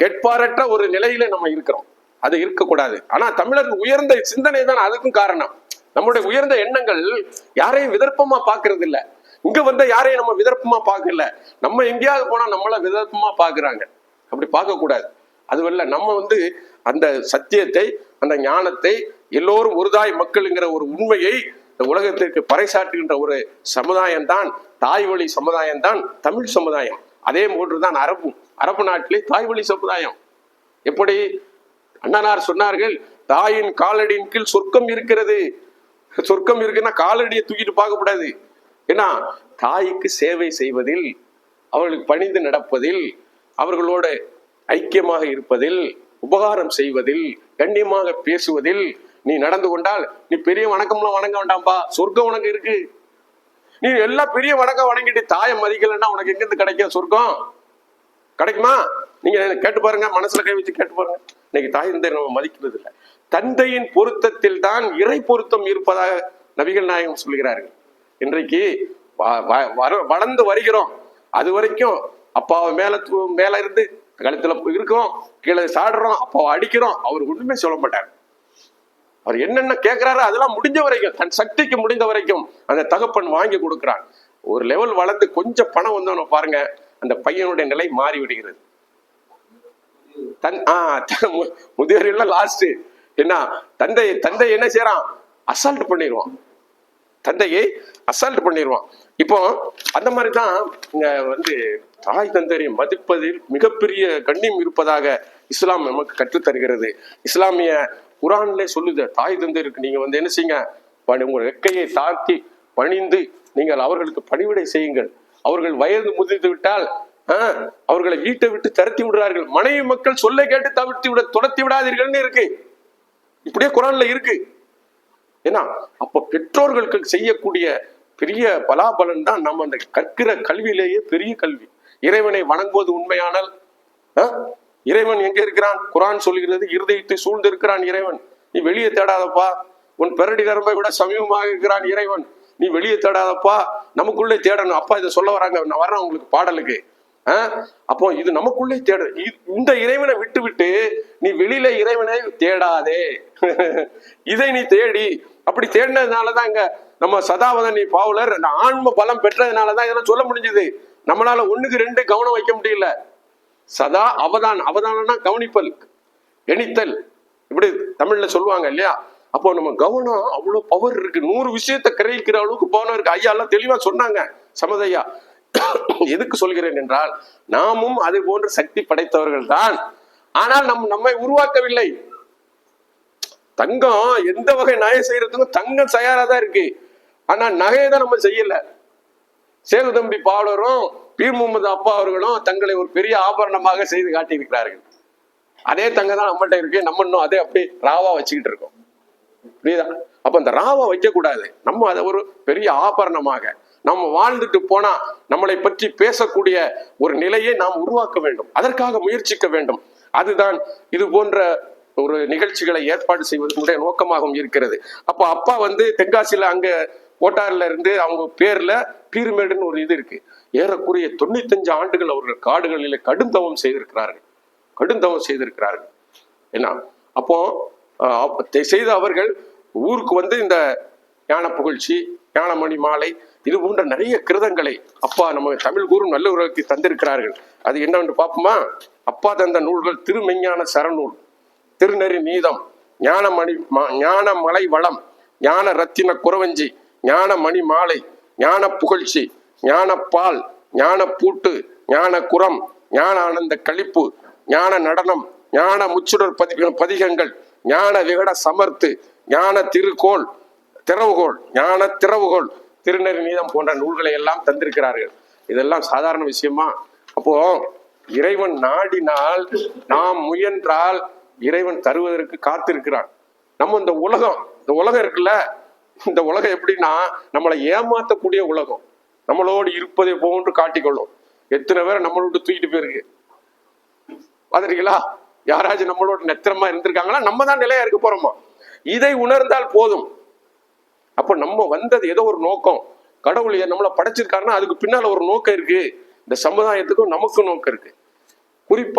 கேட்பாரற்ற ஒரு நிலையில நம்ம இருக்கிறோம். அது இருக்கக்கூடாது. ஆனா தமிழர் உயர்ந்த சிந்தனை தான் அதுக்கும் காரணம். நம்மளுடைய உயர்ந்த எண்ணங்கள் யாரையும் விதர்ப்பமா பாக்குறது இல்ல இங்க வந்த யாரையும் நம்ம விதர்ப்பமா பார்க்கல. நம்ம எங்கேயாவது போனா நம்மள விதர்ப்பமா பாக்குறாங்க அப்படி பார்க்க கூடாது அதுவல்ல நம்ம வந்து அந்த சத்தியத்தை அந்த ஞானத்தை எல்லோரும் ஒருதாய் மக்களுங்கிற ஒரு உண்மையை இந்த உலகத்திற்கு பறைசாற்றுகின்ற ஒரு சமுதாயம் தான் தாய் வழி சமுதாயம் தான் தமிழ் சமுதாயம். அதே போன்றுதான் அரபு அரபு நாட்டிலே தாய்வழி சமுதாயம். எப்படி? அண்ணனார் சொன்னார்கள் தாயின் காலடியின் கீழ் சொர்க்கம் இருக்கிறது. சொர்க்கம் இருக்குன்னா காலடியை தூக்கிட்டு பார்க்க கூடாது ஏன்னா தாய்க்கு சேவை செய்வதில் அவர்களுக்கு பணிந்து நடப்பதில் அவர்களோட ஐக்கியமாக இருப்பதில் உபகாரம் செய்வதில் கண்ணியமாக பேசுவதில் நீ நடந்து கொண்டால் நீ பெரிய வணக்கம்லாம் வணங்க வேண்டாம்பா. சொர்க்கம் உனக்கு இருக்கு. நீ எல்லாம் பெரிய வணக்கம் வணங்கிட்டு தாயை மதிக்கலைன்னா உனக்கு எங்கிருந்து கிடைக்கும்? சொர்க்கம். கிடைக்குமா? நீங்க கேட்டு பாருங்க மனசுல கை வச்சு கேட்டு பாருங்க. இன்னைக்கு தாய் தந்தை நம்ம மதிக்கிறது இல்லை. தந்தையின் பொருத்தத்தில் தான் இறை பொருத்தம் இருப்பதாக நபிகள் நாயகம் சொல்கிறார்கள். இன்றைக்கு வ- வ- வளர்ந்து வருகிறோம். அது வரைக்கும் அப்பாவை மேல தூ- மேல இருந்து கழுத்துல இருக்கோம் கீழே சாடுறோம். அப்பாவை அடிக்கிறோம். அவர் ஒண்ணுமே சொல்ல மாட்டார். அவர் என்னென்ன கேட்கிறாரோ அதெல்லாம் முடிஞ்ச வரைக்கும் தன் சக்திக்கு முடிந்த வரைக்கும் அந்த தகப்பன் வாங்கி கொடுக்கிறான். ஒரு லெவல் வளர்ந்து கொஞ்சம் பணம் வந்தவன பாருங்க அந்த பையனுடைய நிலை மாறி விடுகிறது. தன் ஆஹ் முதியோர் எல்லாம் லாஸ்ட் என்ன தந்தை தந்தை என்ன செய்யறான் அசால்ட் பண்ணிடுவான் தந்தையை அசால்ட் பண்ணிடுவான் இப்போ அந்த மாதிரி தான் இங்க வந்து தாய் தந்தையை மதிப்பதில் மிகப்பெரிய கண்ணியம் இருப்பதாக இஸ்லாம் நமக்கு கற்றுத் தருகிறது இஸ்லாமிய குரான்ல சொல்லுது தாய் தந்தையருக்கு நீங்க வந்து என்ன செய்யுங்க? பணி- உங்கள் ரெக்கையை தாக்கி பணிந்து நீங்கள் அவர்களுக்கு பணிவிடை செய்யுங்கள். அவர்கள் வயது முதிர்ந்து விட்டால் அவர்களை வீட்டை விட்டு தரத்தி விடுறார்கள் மனைவி மக்கள் சொல்லை கேட்டு தவிர்த்து விட துரத்தி விடாதீர்கள்னு இருக்கு. இப்படியே குரான்ல இருக்கு. ஏன்னா அப்ப பெற்றோர்களுக்கு செய்யக்கூடிய பெரிய பலாபலன் தான் நம்ம அந்த கற்கிற கல்வியிலேயே பெரிய கல்வி. இறைவனை வணங்குவது உண்மையானால் ஆ? இறைவன் எங்க இருக்கிறான்? குரான் சொல்கிறது இருதயத்தை சூழ்ந்து இருக்கிறான் இறைவன். நீ வெளியே தேடாதப்பா. உன் பெரடி நரம்பை விட சமீபமாக இருக்கிறான் இறைவன். நீ வெளியே தேடாதப்பா. நமக்குள்ளே தேடணும். அப்பா இதை சொல்ல வராங்க. நான் வர்றேன் உங்களுக்கு பாடலுக்கு. ஆ? அப்போ இது நமக்குள்ளே தேட இ- இந்த இறைவனை விட்டு விட்டு நீ வெளியில இறைவனை தேடாதே. இதை நீ தேடி. அப்படி தேடினதுனாலதான் இங்க நம்ம சதாவதனி பாவலர் ஆன்ம பலம் பெற்றதுனாலதான் இதெல்லாம் சொல்ல முடிஞ்சது. நம்மளால ஒண்ணுக்கு ரெண்டு கவனம் வைக்க முடியல. சதா அவதான் அவதானம்னா கவனிப்பல். எணித்தல் இப்படி தமிழ்ல சொல்லுவாங்க இல்லையா? அப்போ நம்ம கவனம் அவ்வளவு பவர் இருக்கு. நூறு விஷயத்தை கிரகிக்கிற அளவுக்கு பவனம் இருக்கு. ஐயா எல்லாம் தெளிவா சொன்னாங்க. சமதையா. எதுக்கு சொல்கிறேன் என்றால் நாமும் அது போன்ற சக்தி படைத்தவர்கள் தான். ஆனால் நம் நம்மை உருவாக்கவில்லை. தங்கம் எந்த வகை நகை செய்யறதுக்கும் தங்கம் தயாரா தான் இருக்கு. ஆனா நகையை தான் நம்ம செய்யல. சேதுதம்பி பாவலரும் பீர் முகமது அப்பா அவர்களும் தங்களை ஒரு பெரிய ஆபரணமாக செய்து காட்டியிருக்கிறார்கள். அதே தங்க தான் நம்மகிட்ட இருக்கு நம்ம இன்னும் அதே அப்படியே ராவா வச்சுக்கிட்டு இருக்கோம். புரியுதா? அப்ப அந்த ராவா வைக்கக்கூடாது. நம்ம அதை ஒரு பெரிய ஆபரணமாக நம்ம வாழ்ந்துட்டு போனா நம்மளை பற்றி பேசக்கூடிய ஒரு நிலையை நாம் உருவாக்க வேண்டும். அதற்காக முயற்சிக்க வேண்டும். அதுதான் இது போன்ற ஒரு நிகழ்ச்சிகளை ஏற்பாடு செய்வதனுடைய நோக்கமாகவும் இருக்கிறது. அப்போ அப்பா வந்து தென்காசியில அங்க கோட்டாரில் இருந்து அவங்க பேரில் பீர்மேடுன்னு ஒரு இது இருக்கு. ஏறக்குறைய தொண்ணூத்தஞ்சு ஆண்டுகள் அவர்கள் காடுகளில் கடும் தவம் செய்திருக்கிறார்கள். கடும் தவம் செய்திருக்கிறார்கள். என்ன? அப்போ செய்த அவர்கள் ஊருக்கு வந்து இந்த ஞான புகழ்ச்சி ஞானமணி மாலை இது போன்ற நிறைய கிருதங்களை அப்பா நம்ம தமிழ் குரு நல்ல நல்லவர்களுக்கு தந்திருக்கிறார்கள். அது என்னவென்று பார்ப்போமா? அப்பா தந்த நூல்கள் திருமெஞ்ஞான சரநூல் திருநெறி நீதம் ஞானமணி ம- ஞானமலை வளம் ஞான ரத்தின குறவஞ்சி ஞான மணி மாலை ஞான புகழ்ச்சி ஞான பால் ஞான பூட்டு ஞான குரம் ஞான ஆனந்த கழிப்பு ஞான நடனம் ஞான முச்சுடர் பதி பதிகங்கள் ஞான விகட சமர்த்து ஞான திருக்கோள் திறவுகோள் ஞான திறவுகோள் திருநெறி நீதம் போன்ற நூல்களை எல்லாம் தந்திருக்கிறார்கள். இதெல்லாம் சாதாரண விஷயமா? அப்போ இறைவன் நாடினால் நாம் முயன்றால் இறைவன் தருவதற்கு காத்திருக்கிறான். நம்ம இந்த உலகம் இந்த உலகம் இருக்குல்ல? இந்த உலகம் எப்படின்னா நம்மளை ஏமாத்தக்கூடிய உலகம். நம்மளோடு இருப்பதை போன்று காட்டிக்கொள்ளும். எத்தனை பேரை நம்மளோட தூக்கிட்டு போயிருக்கு? பாத்திருக்கீங்களா யாராச்சும் நம்மளோட நெத்திரமா இருந்திருக்காங்களா? நம்ம தான் நிலையா இருக்க போறோமா? இதை உணர்ந்தால் போதும். அப்ப நம்ம வந்தது ஏதோ ஒரு நோக்கம். கடவுள் ஏன் நம்மளை படைச்சிருக்காருன்னா அதுக்கு பின்னால ஒரு நோக்கம் இருக்கு. இந்த சமுதாயத்துக்கும் நமக்கும் நோக்கம் இருக்கு. குறிப்பா